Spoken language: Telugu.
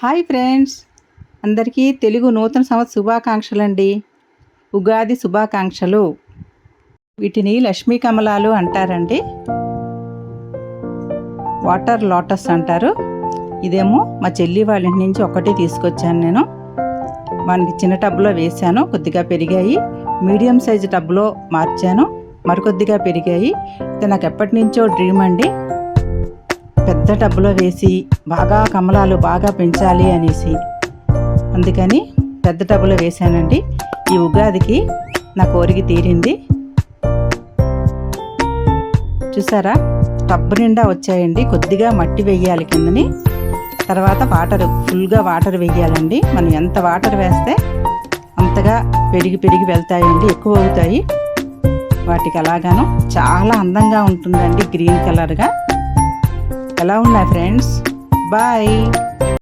Hi friends. అందరికీ తెలుగు నూతన సంవత్సర శుభాకాంక్షలు అండి ఉగాది శుభాకాంక్షలు. వీటిని లక్ష్మీ కమలాలు అంటారండి. వాటర్ లోటస్ అంటారు. ఇదేమో మా చెల్లి వాళ్ళ ఇంటి నుంచి ఒకటి తీసుకొచ్చాను నేను. మనకి చిన్న టబ్లో వేశాను కొద్దిగా పెరిగాయి. మీడియం సైజు టబ్లో మార్చాను మరికొద్దిగా పెరిగాయి. ఇది నాకు ఎప్పటి నుంచో డ్రీమ్ అండి. పెద్ద టబ్బులో వేసి బాగా కమలాలు బాగా పెంచాలి అనేసి. అందుకని పెద్ద టబ్బులో వేశానండి. ఈ ఉగాదికి నా కోరిక తీరింది. చూసారా? టబ్ నిండా వచ్చాయండి. కొద్దిగా మట్టి వెయ్యాలి కిందని. తర్వాత వాటర్ ఫుల్గా వాటర్ వెయ్యాలండి. మనం ఎంత వాటర్ వేస్తే అంతగా పెరిగి పెరిగి వెళ్తాయండి. ఎక్కువ అవుతాయి. వాటికి అలాగాను చాలా అందంగా ఉంటుందండి గ్రీన్ కలర్గా. ఎలా ఉన్నాయి ఫ్రెండ్స్ బాయ్